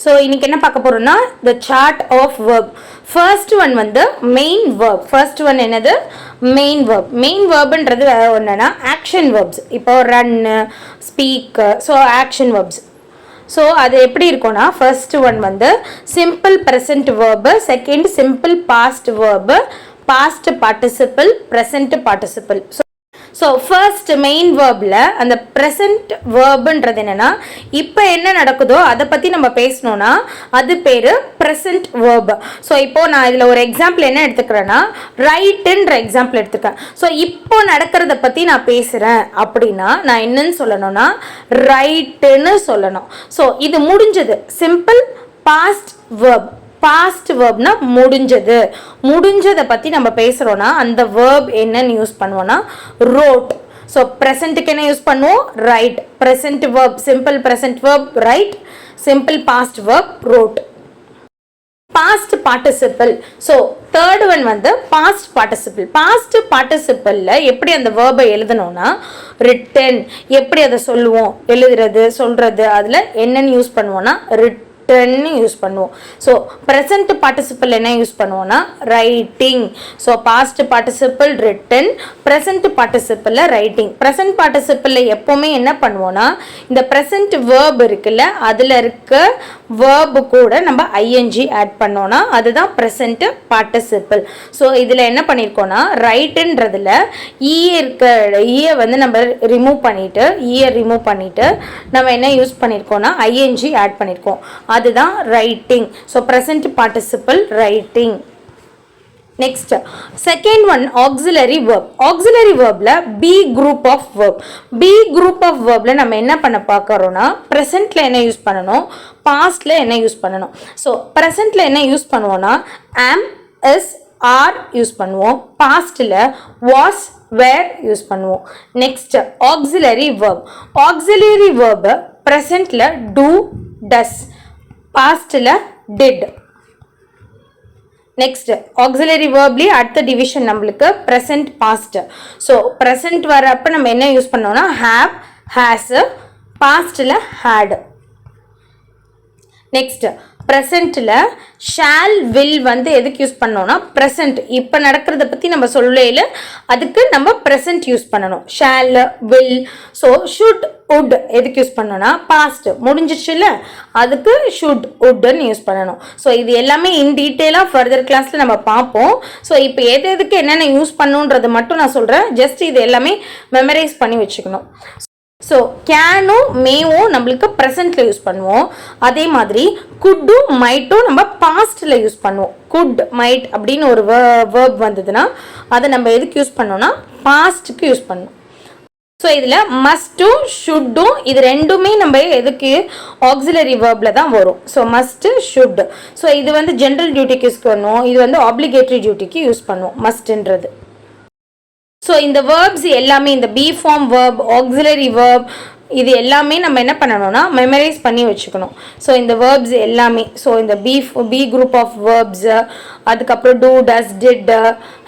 So இன்றைக்கி என்ன பார்க்க போகிறோம்னா the chart of verb. First one வந்து மெயின் verb. ஃபர்ஸ்ட் ஒன் என்னது? Main verb. மெயின் வேர்புன்றது வேறு ஒன்றுனா ஆக்ஷன் வேர்ப்ஸ் இப்போ run speak so action verbs so அது எப்படி இருக்கும்னா ஃபர்ஸ்ட் ஒன் வந்து simple present verb second simple past verb past participle present participle so so first main waybill அந்த ப்ரெசண்ட் வேர்புன்றது என்னென்னா இப்போ என்ன நடக்குதோ அதை பற்றி நம்ம பேசணும்னா அது பேர் ப்ரெசண்ட் வேர்ப் ஸோ இப்போது நான் இதில் ஒரு எக்ஸாம்பிள் என்ன எடுத்துக்கிறேன்னா ரைட்டுன்ற எக்ஸாம்பிள் எடுத்துக்கிறேன். ஸோ இப்போ நடக்கிறத பற்றி நான் பேசுகிறேன் அப்படின்னா நான் என்னன்னு சொல்லணும்னா ரைட்டுன்னு சொல்லணும். ஸோ இது முடிஞ்சது. சிம்பிள் பாஸ்ட் வேர்ப் பாஸ்ட் வேர்ப்னா முடிஞ்சது. முடிஞ்சதை பற்றி நம்ம பேசுகிறோன்னா அந்த வேர்ப் என்னன்னு யூஸ் பண்ணுவோன்னா ரோட் ஸோ ப்ரெசண்ட்டுக்கு என்ன யூஸ் பண்ணுவோம்? Write present verb simple present verb write simple past verb wrote past participle so third one வந்து பாஸ்ட் பார்ட்டிசிபிள் பாஸ்ட் பார்ட்டிசிபிளில் எப்படி அந்த வேர்பை எழுதணும்னா ரிட்டன் எப்படி அதை சொல்லுவோம்? எழுதுறது சொல்கிறது அதில் என்னென்னு யூஸ் பண்ணுவோன்னா ரிட் ரிட்டன்னு யூஸ் பண்ணுவோம். ஸோ ப்ரெசன்ட் பார்ட்டிசிபிள் என்ன யூஸ் பண்ணுவோம்னா writing so past participle written present பார்ட்டிசிபிளில் writing present பார்ட்டிசிபிளில் எப்போவுமே என்ன பண்ணுவோம்னா இந்த ப்ரெசன்ட் வேர்ப் இருக்குல்ல அதில் இருக்க வேர்பு கூட நம்ம ஐஎன்ஜி ஆட் பண்ணோன்னா அதுதான் ப்ரெசண்ட்டு பார்ட்டிசிபிள் ஸோ இதில் என்ன பண்ணியிருக்கோன்னா ரைட்டுன்றதில் ஈ e இருக்க e ஈயை வந்து நம்ம ரிமூவ் பண்ணிவிட்டு ஈயை ரிமூவ் பண்ணிவிட்டு நம்ம என்ன யூஸ் பண்ணியிருக்கோன்னா ஐஎன்ஜி ஆட் பண்ணியிருக்கோம் அதுதான் writing so present participle writing next second one auxiliary verb auxiliary waybill be group of verb be group of waybill நம்ம என்ன பண்ண பார்க்குறோன்னா ப்ரெசண்ட்டில் என்ன யூஸ் பண்ணணும்? பாஸ்டில் என்ன யூஸ் பண்ணணும்? ஸோ ப்ரெசண்ட்டில் என்ன யூஸ் பண்ணுவோன்னா ஆம் எஸ் ஆர் யூஸ் பண்ணுவோம். பாஸ்டில் வாஸ் வேர் யூஸ் பண்ணுவோம். Next auxiliary verb auxiliary verb ப்ரெசண்ட்டில் do does பாஸ்டில் டிட் நெக்ஸ்ட் ஆக்சிலரி வேர்ப்லி அடுத்த டிவிஷன் நம்மளுக்கு ப்ரெசன்ட் பாஸ்ட் ஸோ ப்ரெசன்ட் வரப்ப நம்ம என்ன யூஸ் பண்ணோம்னா ஹாவ் ஹேஸ் பாஸ்டில் ஹேடு நெக்ஸ்ட் ப்ரெசண்ட்டில் ஷால் வில் வந்து எதுக்கு யூஸ் பண்ணோன்னா ப்ரெசண்ட் இப்போ நடக்கிறத பற்றி நம்ம சொல்லையில் அதுக்கு நம்ம ப்ரெசண்ட் யூஸ் பண்ணணும். Shall will so should would எதுக்கு யூஸ் பண்ணோன்னா பாஸ்ட் முடிஞ்சிச்சுல அதுக்கு ஷுட் உட்னு யூஸ் பண்ணணும். ஸோ இது எல்லாமே இன் டீட்டெயிலாக ஃபர்தர் கிளாஸில் நம்ம பார்ப்போம். ஸோ இப்போ எது எதுக்கு என்னென்ன யூஸ் பண்ணுன்றது மட்டும் நான் சொல்கிறேன் ஜஸ்ட் இது எல்லாமே மெமரைஸ் பண்ணி வச்சுக்கணும். ஸோ கேனும் மேவும் நம்மளுக்கு ப்ரெசண்ட்டில் யூஸ் பண்ணுவோம். அதே மாதிரி குட்டும் மைட்டும் நம்ம பாஸ்டில் யூஸ் பண்ணுவோம். குட் மைட் அப்படின்னு ஒரு வேர்ப் வந்ததுன்னா அதை நம்ம எதுக்கு யூஸ் பண்ணோம்னா பாஸ்ட்டுக்கு யூஸ் பண்ணுவோம் ஸோ இதில் மஸ்ட்டும் ஷுட்டும் இது ரெண்டுமே நம்ம எதுக்கு ஆக்சிலரி வேர்பில் தான் வரும். ஸோ மஸ்ட்டு ஷுட் ஸோ இது வந்து ஜென்ரல் டியூட்டிக்கு யூஸ் பண்ணுவோம். இது வந்து ஆப்ளிகேட்டரி டியூட்டிக்கு யூஸ் பண்ணுவோம். மஸ்ட்டுன்றது ஸோ இந்த வேர்ப்ஸ் எல்லாமே இந்த be form verb auxiliary verb இது எல்லாமே நம்ம என்ன பண்ணணும்னா மெமரைஸ் பண்ணி வச்சுக்கணும். ஸோ இந்த வேர்ப்ஸ் எல்லாமே ஸோ இந்த be be group of verbs அதுக்கப்புறம் do does did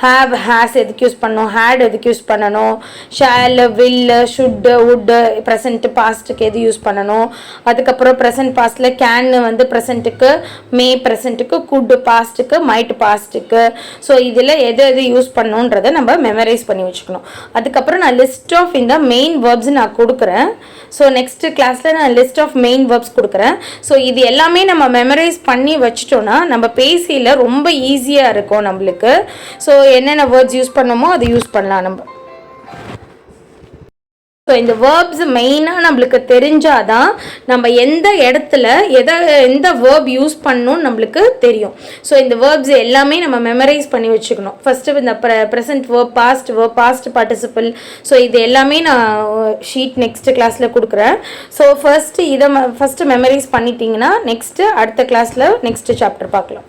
have has எதுக்கு யூஸ் பண்ணணும்? ஹேட் எதுக்கு யூஸ் பண்ணணும்? Shall will should would present பாஸ்ட்டுக்கு எது யூஸ் பண்ணணும்? அதுக்கப்புறம் ப்ரெசன்ட் பாஸ்ட்டில் கேன் வந்து ப்ரெசண்ட்டுக்கு மே ப்ரெசண்ட்டுக்கு குட் பாஸ்ட்டுக்கு மைட் பாஸ்ட்டுக்கு ஸோ இதில் எது எது யூஸ் பண்ணணுன்றதை நம்ம மெமரைஸ் பண்ணி வச்சுக்கணும். அதுக்கப்புறம் நான் லிஸ்ட் ஆஃப் இந்த மெயின் வேர்ப்ஸ் நான் கொடுக்குறேன். ஸோ நெக்ஸ்ட் கிளாஸில் நான் லிஸ்ட் ஆஃப் மெயின் வேர்ப்ஸ் கொடுக்குறேன். ஸோ இது எல்லாமே நம்ம மெமரைஸ் பண்ணி வச்சிட்டோன்னா நம்ம பேசியில் ரொம்ப ஈஸியாக இருக்கும் நம்மளுக்கு. ஸோ என்னென்ன வேர்ட்ஸ் யூஸ் பண்ணமோ அதை யூஸ் பண்ணலாம் நம்ம. ஸோ இந்த வேர்ப்ஸ் மெயினாக நம்மளுக்கு தெரிஞ்சாதான் நம்ம எந்த இடத்துல எதை எந்த வேர்ப் யூஸ் பண்ணணும்னு நம்மளுக்கு தெரியும். ஸோ இந்த வேர்ப்ஸ் எல்லாமே நம்ம மெமரைஸ் பண்ணி வச்சுக்கணும். ஃபஸ்ட்டு இந்த ப்ர present verb past verb past participle so இது எல்லாமே நான் ஷீட் நெக்ஸ்ட் கிளாஸில் கொடுக்குறேன். ஸோ ஃபர்ஸ்ட்டு இதை ஃபஸ்ட்டு மெமரைஸ் பண்ணிட்டீங்கன்னா நெக்ஸ்ட்டு அடுத்த கிளாஸில் நெக்ஸ்ட்டு சாப்டர் பார்க்கலாம்.